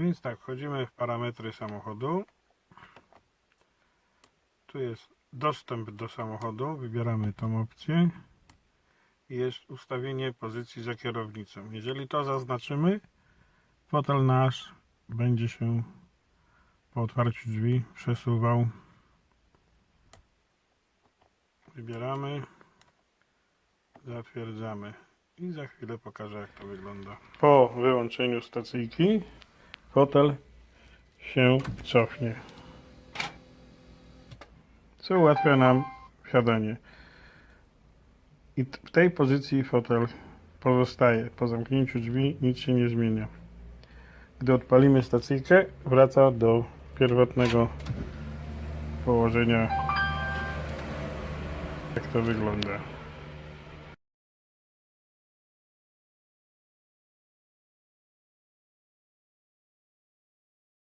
Więc tak, wchodzimy w parametry samochodu. Tu jest dostęp do samochodu. Wybieramy tą opcję. Jest ustawienie pozycji za kierownicą. Jeżeli to zaznaczymy, fotel nasz będzie się po otwarciu drzwi przesuwał. Wybieramy, zatwierdzamy i za chwilę pokażę jak to wygląda. Po wyłączeniu stacyjki fotel się cofnie, co ułatwia nam wsiadanie. I w tej pozycji fotel pozostaje. Po zamknięciu drzwi nic się nie zmienia. Gdy odpalimy stacyjkę, wraca do pierwotnego położenia. Jak to wygląda.